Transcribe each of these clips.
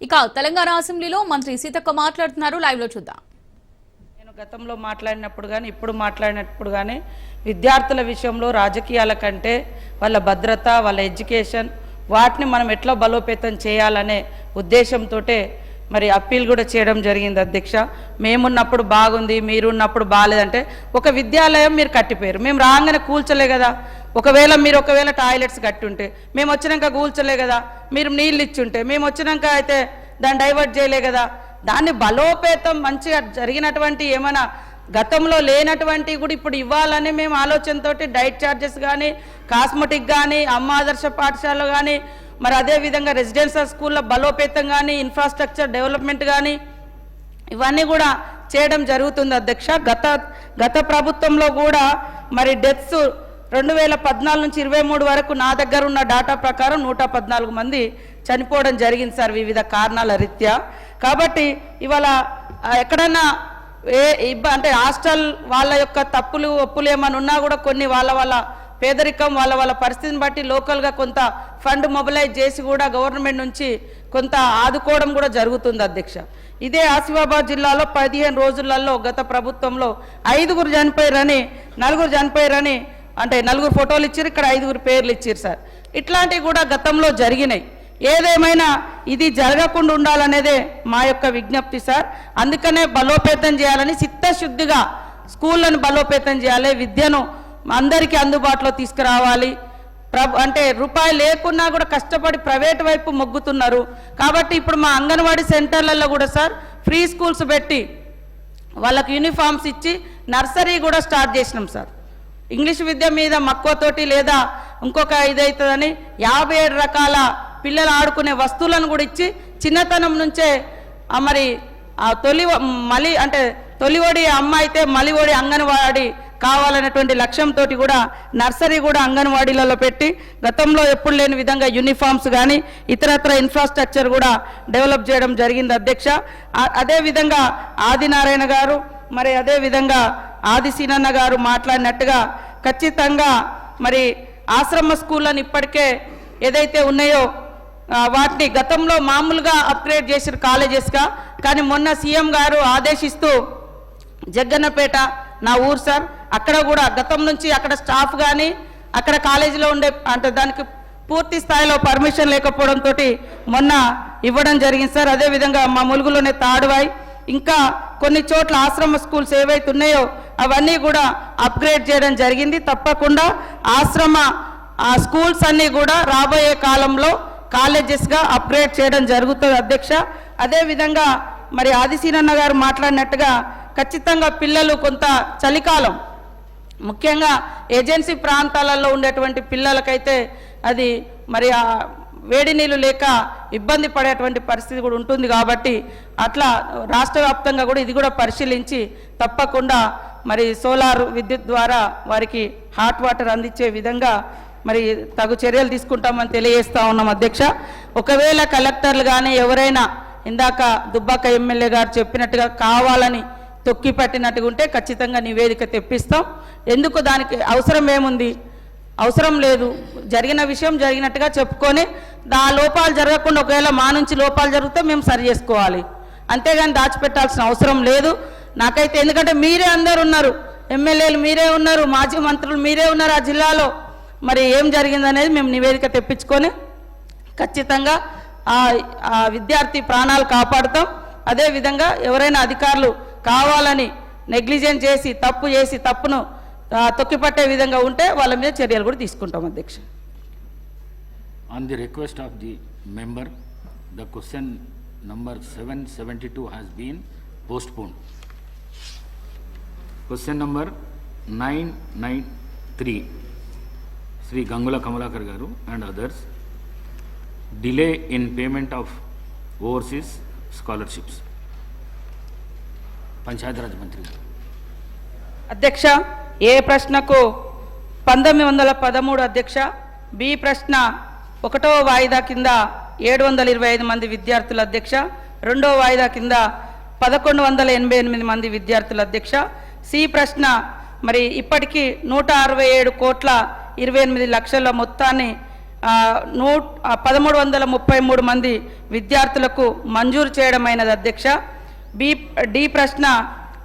ఇక తెలంగాణ అసెంబ్లీలో మంత్రి సీతక్క మాట్లాడుతున్నారు. లైవ్లో చూద్దాం. నేను గతంలో మాట్లాడినప్పుడు కానీ ఇప్పుడు మాట్లాడినప్పుడు కానీ విద్యార్థుల విషయంలో రాజకీయాల కంటే వాళ్ళ భద్రత వాళ్ళ ఎడ్యుకేషన్ వాటిని మనం ఎట్లా బలోపేతం చేయాలనే ఉద్దేశంతో మరి అప్పీల్ కూడా చేయడం జరిగింది అధ్యక్ష. మేమున్నప్పుడు బాగుంది మీరున్నప్పుడు బాగాలేదంటే ఒక విద్యాలయం మీరు కట్టిపోయారు. మేము రాగానే కూల్చలే కదా. ఒకవేళ మీరు ఒకవేళ టాయిలెట్స్ కట్టుంటే మేము వచ్చినాక కూల్చలే కదా. మీరు నీళ్ళు ఇచ్చుంటే మేము వచ్చినాక అయితే దాన్ని డైవర్ట్ చేయలే కదా. దాన్ని బలోపేతం మంచిగా జరిగినటువంటి ఏమైనా గతంలో లేనటువంటి కూడా ఇప్పుడు ఇవ్వాలని మేము ఆలోచనతోటి డైట్ ఛార్జెస్ కానీ కాస్మెటిక్ కానీ అమ్మ ఆదర్శ పాఠశాలలో కానీ మరి అదే విధంగా రెసిడెన్షియల్ స్కూల్లో బలోపేతం కానీ ఇన్ఫ్రాస్ట్రక్చర్ డెవలప్మెంట్ కానీ ఇవన్నీ కూడా చేయడం జరుగుతుంది అధ్యక్ష. గత గత ప్రభుత్వంలో కూడా మరి డెత్స్ రెండు వేల పద్నాలుగు నుంచి ఇరవై మూడు వరకు నా దగ్గర ఉన్న డాటా ప్రకారం నూట పద్నాలుగు మంది చనిపోవడం జరిగింది సార్ వివిధ కారణాల రీత్యా. కాబట్టి ఇవాళ ఎక్కడన్నా ఏ ఇబ్బ అంటే హాస్టల్ వాళ్ళ యొక్క తప్పులు ఒప్పులు ఏమైనా ఉన్నా కూడా కొన్ని వాళ్ళ వాళ్ళ పేదరికం వాళ్ళ వాళ్ళ పరిస్థితిని బట్టి లోకల్గా కొంత ఫండ్ మొబిలైజ్ చేసి కూడా గవర్నమెంట్ నుంచి కొంత ఆదుకోవడం కూడా జరుగుతుంది అధ్యక్ష. ఇదే ఆసిఫాబాద్ జిల్లాలో పదిహేను రోజులలో గత ప్రభుత్వంలో ఐదుగురు చనిపోయారని నలుగురు చనిపోయారని అంటే నలుగురు ఫోటోలు ఇచ్చారు ఇక్కడ ఐదుగురు పేర్లు ఇచ్చారు సార్. ఇట్లాంటివి కూడా గతంలో జరిగినాయి. ఏదేమైనా ఇది జరగకుండా ఉండాలనేదే మా యొక్క విజ్ఞప్తి సార్. అందుకనే బలోపేతం చేయాలని చిత్తశుద్ధిగా స్కూళ్ళను బలోపేతం చేయాలి విద్యను అందరికీ అందుబాటులో తీసుకురావాలి. ప్రభు అంటే రూపాయి లేకున్నా కూడా కష్టపడి ప్రైవేట్ వైపు మొగ్గుతున్నారు. కాబట్టి ఇప్పుడు మా అంగన్వాడీ సెంటర్లలో కూడా సార్ ఫ్రీ స్కూల్స్ పెట్టి వాళ్ళకి యూనిఫామ్స్ ఇచ్చి నర్సరీ కూడా స్టార్ట్ చేసినాం సార్. ఇంగ్లీష్ విద్య మీద మక్కువతోటి లేదా ఇంకొక ఇదవుతుందని యాభై ఏడు రకాల పిల్లలు ఆడుకునే వస్తువులను కూడా ఇచ్చి చిన్నతనం నుంచే మరి ఆ తొలి మలి అంటే తొలివడి అమ్మ అయితే మలివడి అంగన్వాడి కావాలనేటువంటి లక్ష్యంతో కూడా నర్సరీ కూడా అంగన్వాడీలలో పెట్టి గతంలో ఎప్పుడు లేని విధంగా యూనిఫామ్స్ కానీ ఇతరత్ర ఇన్ఫ్రాస్ట్రక్చర్ కూడా డెవలప్ చేయడం జరిగింది అధ్యక్ష. అదేవిధంగా ఆదినారాయణ గారు మరి అదే విధంగా ఆది సీనన్న గారు మాట్లాడినట్టుగా ఖచ్చితంగా మరి ఆశ్రమ స్కూళ్ళని ఇప్పటికే ఏదైతే ఉన్నాయో వాటిని గతంలో మామూలుగా అప్గ్రేడ్ చేసిన కాలేజెస్గా కానీ మొన్న సీఎం గారు ఆదేశిస్తూ జగ్గన్నపేట నా ఊరు సార్ అక్కడ కూడా గతం నుంచి అక్కడ స్టాఫ్ కానీ అక్కడ కాలేజీలో ఉండే అంటే దానికి పూర్తి స్థాయిలో పర్మిషన్ లేకపోవడంతో మొన్న ఇవ్వడం జరిగింది సార్. అదేవిధంగా మా ములుగులోనే తాడువాయి. ఇంకా కొన్ని చోట్ల ఆశ్రమ స్కూల్స్ ఏవైతే ఉన్నాయో అవన్నీ కూడా అప్గ్రేడ్ చేయడం జరిగింది. తప్పకుండా ఆశ్రమ ఆ స్కూల్స్ అన్నీ కూడా రాబోయే కాలంలో కాలేజెస్గా అప్గ్రేడ్ చేయడం జరుగుతుంది అధ్యక్ష. అదేవిధంగా మరి ఆదిశీనన్న గారు మాట్లాడినట్టుగా ఖచ్చితంగా పిల్లలు కొంత చలికాలం ముఖ్యంగా ఏజెన్సీ ప్రాంతాలలో ఉండేటువంటి పిల్లలకైతే అది మరి ఆ వేడి నీళ్ళు లేక ఇబ్బంది పడేటువంటి పరిస్థితి కూడా ఉంటుంది కాబట్టి అట్లా రాష్ట్ర వ్యాప్తంగా కూడా ఇది కూడా పరిశీలించి తప్పకుండా మరి సోలార్ విద్యుత్ ద్వారా వారికి హాట్ వాటర్ అందించే విధంగా మరి తగు చర్యలు తీసుకుంటామని తెలియజేస్తా ఉన్నాం అధ్యక్ష. ఒకవేళ కలెక్టర్లు కానీ ఎవరైనా ఇందాక దుబ్బాక ఎమ్మెల్యే గారు చెప్పినట్టుగా కావాలని తొక్కి పట్టినట్టుగా ఉంటే ఖచ్చితంగా నివేదిక తెప్పిస్తాం. ఎందుకు దానికి అవసరం ఏముంది? అవసరం లేదు. జరిగిన విషయం జరిగినట్టుగా చెప్పుకొని ఆ లోపాలు జరగకుండా ఒకవేళ మా నుంచి లోపాలు జరిగితే మేము సరి చేసుకోవాలి. అంతేగాని దాచిపెట్టాల్సిన అవసరం లేదు. నాకైతే ఎందుకంటే మీరే అందరు ఉన్నారు. ఎమ్మెల్యేలు మీరే ఉన్నారు. మాజీ మంత్రులు మీరే ఉన్నారు ఆ జిల్లాలో. మరి ఏం జరిగిందనేది మేము నివేదిక తెప్పించుకొని ఖచ్చితంగా ఆ ఆ విద్యార్థి ప్రాణాలు కాపాడుతాం. అదేవిధంగా ఎవరైనా అధికారులు కావాలని నెగ్లిజెంట్ చేసి తప్పు చేసి తప్పును తొక్కిపట్టే విధంగా ఉంటే వాళ్ళ మీద చర్యలు కూడా తీసుకుంటాం అధ్యక్ష. On the request of the member the question number seven seventy two has been postponed question number nine nine three Shri Gangula Kamalakar garu and others delay in payment of overseas scholarships Panchayati Raj మంత్రి అధ్యక్ష ఏ ప్రశ్నకు పంతొమ్మిది వందల పదమూడు అధ్యక్ష B ప్రశ్న ఒకటో వాయిదా కింద ఏడు వందల ఇరవై ఐదు మంది విద్యార్థుల అధ్యక్ష రెండో వాయిదా కింద పదకొండు వందల ఎనభై ఎనిమిది మంది విద్యార్థుల అధ్యక్ష సి ప్రశ్న మరి ఇప్పటికీ నూట అరవై ఏడు కోట్ల ఇరవై ఎనిమిది లక్షల మొత్తాన్ని నూ పదమూడు వందల ముప్పై మూడు మంది విద్యార్థులకు మంజూరు చేయడమైనది అధ్యక్ష. బి డి ప్రశ్న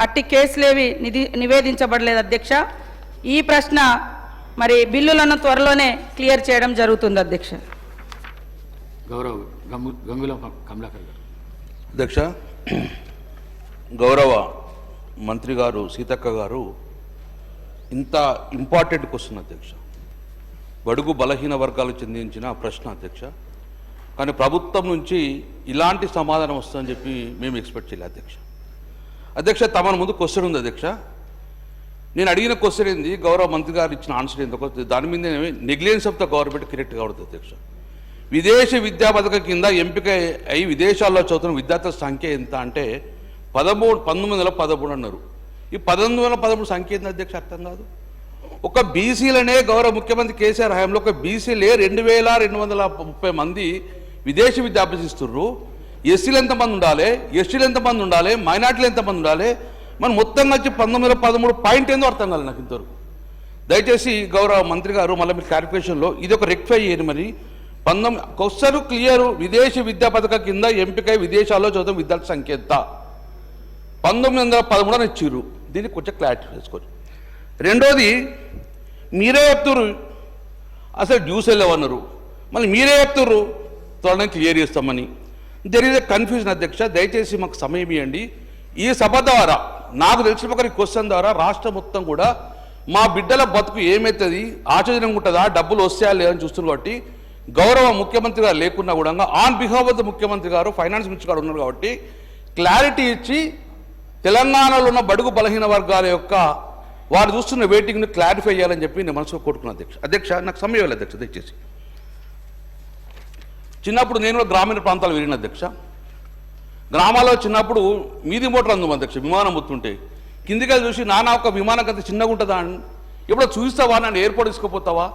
అట్టి కేసులేవి నిధి నివేదించబడలేదు అధ్యక్ష. ఈ ప్రశ్న మరి బిల్లులను త్వరలోనే క్లియర్ చేయడం జరుగుతుంది అధ్యక్ష. గౌరవ్ గంగు గంగుల కమలాకర్ గారు. అధ్యక్ష గౌరవ మంత్రి గారు సీతక్క గారు ఇంత ఇంపార్టెంట్ క్వశ్చన్ అధ్యక్ష. బడుగు బలహీన వర్గాలకు చెందించిన ప్రశ్న అధ్యక్ష. కానీ ప్రభుత్వం నుంచి ఇలాంటి సమాధానం వస్తుందని చెప్పి మేము ఎక్స్పెక్ట్ చేయలేదు అధ్యక్ష. అధ్యక్ష తమను ముందు క్వశ్చన్ ఉంది అధ్యక్ష. నేను అడిగిన క్వశ్చన్ ఏంది? గౌరవ మంత్రి గారు ఇచ్చిన ఆన్సర్ ఏందో? దాని మీద negligence of the government create కావద్దు అధ్యక్ష. విదేశీ విద్యా పథకం కింద ఎంపిక అయి విదేశాల్లో చదువుతున్న విద్యార్థుల సంఖ్య ఎంత అంటే పదమూడు పంతొమ్మిది వందల పదమూడు అన్నారు. ఈ పంతొమ్మిది వందల పదమూడు సంఖ్య ఏంది అధ్యక్ష? అర్థం కాదు. ఒక బీసీలనే గౌరవ ముఖ్యమంత్రి కేసీఆర్ హయాంలో ఒక బీసీలే రెండు వేల రెండు వందల ముప్పై మంది విదేశీ విద్య అభ్యసిస్తుర్రు ఎస్సీలు ఎంతమంది ఉండాలి? ఎస్టీలు ఎంతమంది ఉండాలి? మైనార్టీలు ఎంతమంది ఉండాలి? మనం మొత్తం వచ్చి పంతొమ్మిది వందల పదమూడు పాయింట్ ఏందో అర్థం కాలేదు నాకు ఇంతవరకు. దయచేసి గౌరవ మంత్రి గారు మళ్ళీ మీరు క్లారిఫికేషన్లో ఇది ఒక రెక్టిఫై చేయండి మరి. పంతొమ్మిది క్వశ్చన్ క్లియర్ విదేశీ విద్యా పథకం కింద ఎంపికై విదేశాల్లో చదువు విద్యార్థి సంఖ్య ఎంత? పంతొమ్మిది వందల పదమూడు అని ఇచ్చిర్రు. దీన్ని కొంచెం క్లారిటీ చేసుకోవచ్చు రెండోది మీరే చెప్తున్నారు అసలు డ్యూస్ వెళ్ళవన్నారు మళ్ళీ మీరే చెప్తున్నారు త్వరగా క్లియర్ చేస్తామని. దెర్ ఈజ్ ఎ కన్ఫ్యూజన్ అధ్యక్ష. దయచేసి మాకు సమయం ఇవ్వండి ఈ సభ ద్వారా నాకు తెలిసిన ఒకరి క్వశ్చన్ ద్వారా రాష్ట్రం మొత్తం కూడా మా బిడ్డల బతుకు ఏమవుతుంది ఆచరణ ఉంటుందా డబ్బులు వస్తాయా లేదని చూస్తున్నారు కాబట్టి గౌరవ ముఖ్యమంత్రి గారు లేకున్నా కూడా ఆన్ బిహాఫ్ ఆఫ్ ద ముఖ్యమంత్రి గారు ఫైనాన్స్ మినిస్టర్ గారు ఉన్నారు కాబట్టి క్లారిటీ ఇచ్చి తెలంగాణలో ఉన్న బడుగు బలహీన వర్గాల యొక్క వారు చూస్తున్న వెయిటింగ్ని క్లారిఫై చేయాలని చెప్పి నేను మనసులో కోరుకున్నాను అధ్యక్ష. అధ్యక్ష నాకు సమయం లేదు అధ్యక్ష దయచేసి. చిన్నప్పుడు నేను కూడా గ్రామీణ ప్రాంతాలు వెళ్ళిన అధ్యక్ష. గ్రామాల్లో చిన్నప్పుడు మీది మోటార్ అందుము అధ్యక్ష విమానం వస్తుంటే కిందికి చూసి నానా ఒక విమానం కంత చిన్నగా ఉంటుందా? అని. ఎప్పుడో చూస్తావా? నన్ను ఎయిర్పోర్ట్ తీసుకుపోతావా?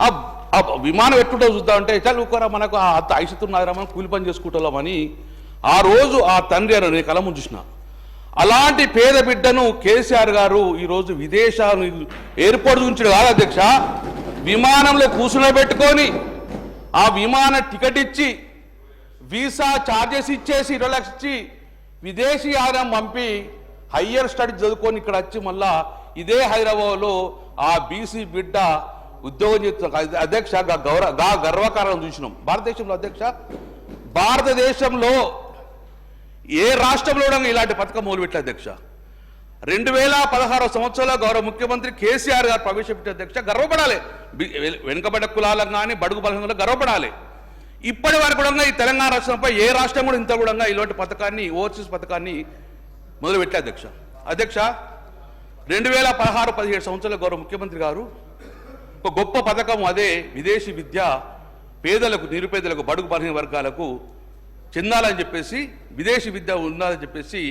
ఆ విమానం ఎట్టుంటో చూద్దామంటే చాలు ఊకరా మనకు ఆ అంత మనం కూలి పని చేసుకుంటామని ఆ రోజు ఆ తండ్రి అని నేను కళ ముందు అలాంటి పేద బిడ్డను కేసీఆర్ గారు ఈరోజు విదేశాలు ఎయిర్పోర్ట్ నుంచి కాదు అధ్యక్ష విమానంలో కూర్చునబెట్టుకొని ఆ విమాన టికెట్ ఇచ్చి వీసా ఛార్జెస్ ఇచ్చేసి ఇరవై లక్షలు ఇచ్చి విదేశీ ఆదాయం పంపి హయ్యర్ స్టడీ చదువుకొని ఇక్కడ వచ్చి మళ్ళా ఇదే హైదరాబాద్లో ఆ బీసీ బిడ్డ ఉద్యోగం చేస్తున్న అధ్యక్ష గా గౌరవ గా గర్వకారణం చూసినాం. భారతదేశంలో అధ్యక్ష భారతదేశంలో ఏ రాష్ట్రంలో ఇలాంటి పథకం మొదలుపెట్టిన అధ్యక్ష? రెండు వేల పదహారో సంవత్సరంలో గౌరవ ముఖ్యమంత్రి కేసీఆర్ గారు ప్రవేశపెట్టిన అధ్యక్ష గర్వపడాలి. వెనుకబడ్డ కులాలకు కానీ బడుగు బలహీనలకు గర్వపడాలి. ఇప్పటి వరకు కూడా ఈ తెలంగాణ రాష్ట్రంపై ఏ రాష్ట్రం కూడా ఇంత కూడా ఇలాంటి పథకాన్ని ఓవర్సీస్ పథకాన్ని మొదలుపెట్టే అధ్యక్ష అధ్యక్ష రెండు వేల పదహారు పదిహేడు సంవత్సరాల గౌరవ ముఖ్యమంత్రి గారు ఒక గొప్ప పథకం అదే విదేశీ విద్య పేదలకు నిరుపేదలకు బడుగు బలహీన వర్గాలకు చెందాలని చెప్పేసి విదేశీ విద్య ఉండాలని చెప్పేసి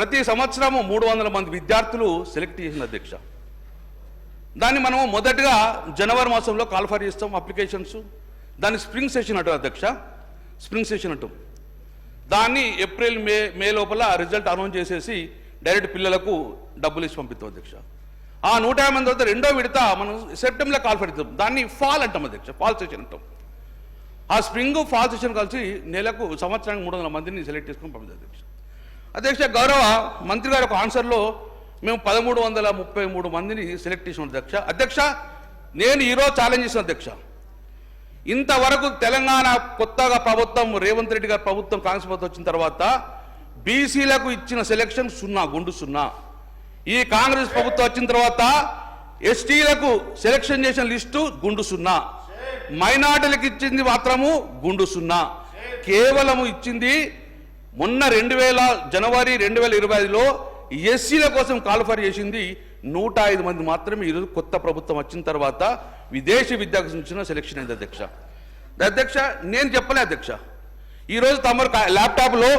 ప్రతి సంవత్సరము మూడు వందల మంది విద్యార్థులు సెలెక్ట్ చేసిన అధ్యక్ష దాన్ని మనం మొదటగా జనవరి మాసంలో కాల్ఫర్ చేస్తాం అప్లికేషన్స్ దాన్ని స్ప్రింగ్ సెషన్ అంటాం అధ్యక్ష. స్ప్రింగ్ సెషన్ అంటాం. దాన్ని ఏప్రిల్ మే మే లోపల రిజల్ట్ అనౌన్స్ చేసేసి డైరెక్ట్ పిల్లలకు డబ్బులు ఇచ్చి పంపిస్తాం అధ్యక్ష. ఆ నూట యాభై మంది తర్వాత రెండో విడత మనం సెప్టెంబర్లో కాల్ఫర్ ఇస్తాం దాన్ని ఫాల్ అంటాం అధ్యక్ష ఫాల్ సెషన్ అంటాం. ఆ స్ప్రింగ్ ఫాల్ సెషన్ కలిసి నెలకు సంవత్సరానికి మూడు వందల మందిని సెలెక్ట్ చేసుకుని పంపిస్తాం అధ్యక్ష. అధ్యక్ష గౌరవ మంత్రి గారి ఒక ఆన్సర్లో మేము పదమూడు వందల ముప్పై మూడు మందిని సెలెక్ట్ చేసిన అధ్యక్ష. అధ్యక్ష నేను ఈరోజు ఛాలెంజ్ చేసిన అధ్యక్ష. ఇంతవరకు తెలంగాణ కొత్తగా ప్రభుత్వం రేవంత్ రెడ్డి గారి ప్రభుత్వం కాంగ్రెస్ ప్రభుత్వం వచ్చిన తర్వాత బీసీలకు ఇచ్చిన సెలెక్షన్ సున్నా గుండు సున్నా. ఈ కాంగ్రెస్ ప్రభుత్వం వచ్చిన తర్వాత ఎస్టీలకు సెలెక్షన్ చేసిన లిస్టు గుండు సున్నా. మైనార్టీలకు ఇచ్చింది మాత్రము గుండు సున్నా. కేవలము ఇచ్చింది మొన్న రెండు వేల జనవరి రెండు వేల ఇరవై ఐదులో ఎస్సీల కోసం కాల్ఫర్ చేసింది నూట ఐదు మంది మాత్రమే. ఈరోజు కొత్త ప్రభుత్వం వచ్చిన తర్వాత విదేశీ విద్యకు సంబంధించిన సెలెక్షన్ అయింది అధ్యక్ష. అధ్యక్ష నేను చెప్పలే అధ్యక్ష. ఈరోజు తమరు ల్యాప్టాప్లో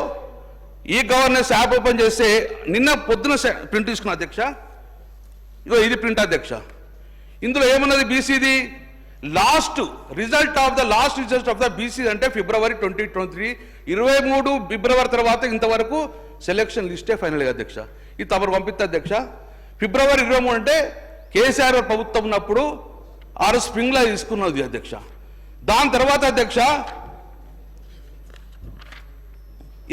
ఈ గవర్నెన్స్ యాప్ ఓపెన్ చేస్తే నిన్న పొద్దున ప్రింట్ తీసుకున్న అధ్యక్ష. ఇగో ఇది ప్రింట్ అధ్యక్ష. ఇందులో ఏమన్నది? బీసీది last result of the last result of the BC అంటే ఫిబ్రవరి ట్వంటీ ట్వంటీ త్రీ ఇరవై మూడు ఫిబ్రవరి తర్వాత ఇంతవరకు సెలక్షన్ లిస్టే ఫైనల్గా అధ్యక్ష. ఇది తమరు పంపిస్తే అధ్యక్ష. ఫిబ్రవరి ఇరవై మూడు అంటే కేసీఆర్ ప్రభుత్వం ఉన్నప్పుడు ఆరు స్ప్రింగ్లా తీసుకున్నది అధ్యక్ష. దాని తర్వాత అధ్యక్ష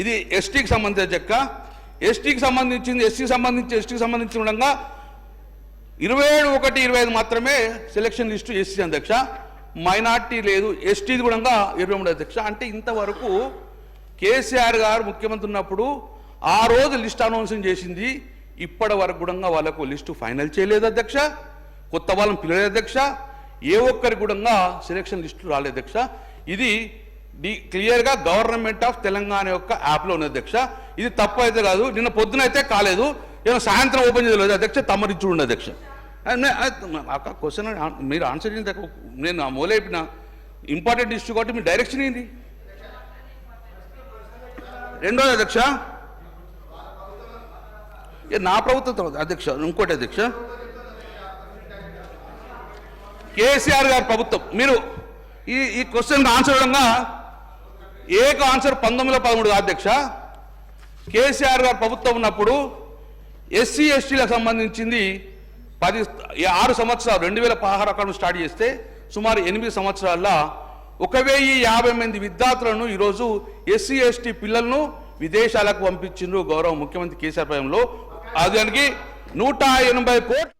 ఇది ఎస్టీకి సంబంధించి అధ్యక్ష. ఎస్టీకి సంబంధించింది ఎస్సీకి సంబంధించి ఎస్టీకి సంబంధించి ఉండగా ఇరవై ఏడు ఒకటి ఇరవై ఐదు మాత్రమే సెలక్షన్ లిస్టు ఎస్సీ అధ్యక్ష. మైనార్టీ లేదు. ఎస్టీది కూడా ఇరవై మూడు అధ్యక్ష. అంటే ఇంతవరకు కేసీఆర్ గారు ముఖ్యమంత్రి ఉన్నప్పుడు ఆ రోజు లిస్ట్ అనౌన్సింగ్ చేసింది. ఇప్పటి వరకు కూడా వాళ్ళకు లిస్టు ఫైనల్ చేయలేదు అధ్యక్ష. కొత్త వాళ్ళని పిలవలేదు అధ్యక్ష. ఏ ఒక్కరి కూడా సెలక్షన్ లిస్టు రాలేదు అధ్యక్ష. ఇది డి క్లియర్గా గవర్నమెంట్ ఆఫ్ తెలంగాణ యొక్క యాప్లో ఉంది అధ్యక్ష. ఇది తప్పు అయితే కాదు. నిన్న పొద్దున అయితే కాలేదు. ఏమో సాయంత్రం ఓపెన్ చేయలేదు అధ్యక్ష తమరిచ్చు ఉండే అధ్యక్ష. ఒక క్వశ్చన్ మీరు ఆన్సర్ చేయండి నేను ఆ మూలైపిన ఇంపార్టెంట్ ఇష్యూ కాబట్టి మీ డైరెక్షన్ ఏంటి రెండోది అధ్యక్ష. ఏ, నా ప్రభుత్వం తర్వాత అధ్యక్ష ఇంకోటి అధ్యక్ష. కేసీఆర్ గారి ప్రభుత్వం. మీరు ఈ ఈ క్వశ్చన్ ఆన్సర్ ఇవ్వడంగా ఏక ఆన్సర్ పంతొమ్మిది వందల పదమూడు అధ్యక్ష. కేసీఆర్ గారు ప్రభుత్వం ఉన్నప్పుడు ఎస్సీ ఎస్టీలకు సంబంధించింది పది ఆరు సంవత్సరాలు రెండు వేల పదహారు అక్కడ స్టార్ట్ చేస్తే సుమారు ఎనిమిది సంవత్సరాల్లో ఒక వెయ్యి యాభై మంది విద్యార్థులను ఈరోజు ఎస్సీ ఎస్టీ పిల్లలను విదేశాలకు పంపించిండ్రు గౌరవ ముఖ్యమంత్రి కేసీఆర్ పయంలో అది దానికి నూట ఎనభై కోట్లు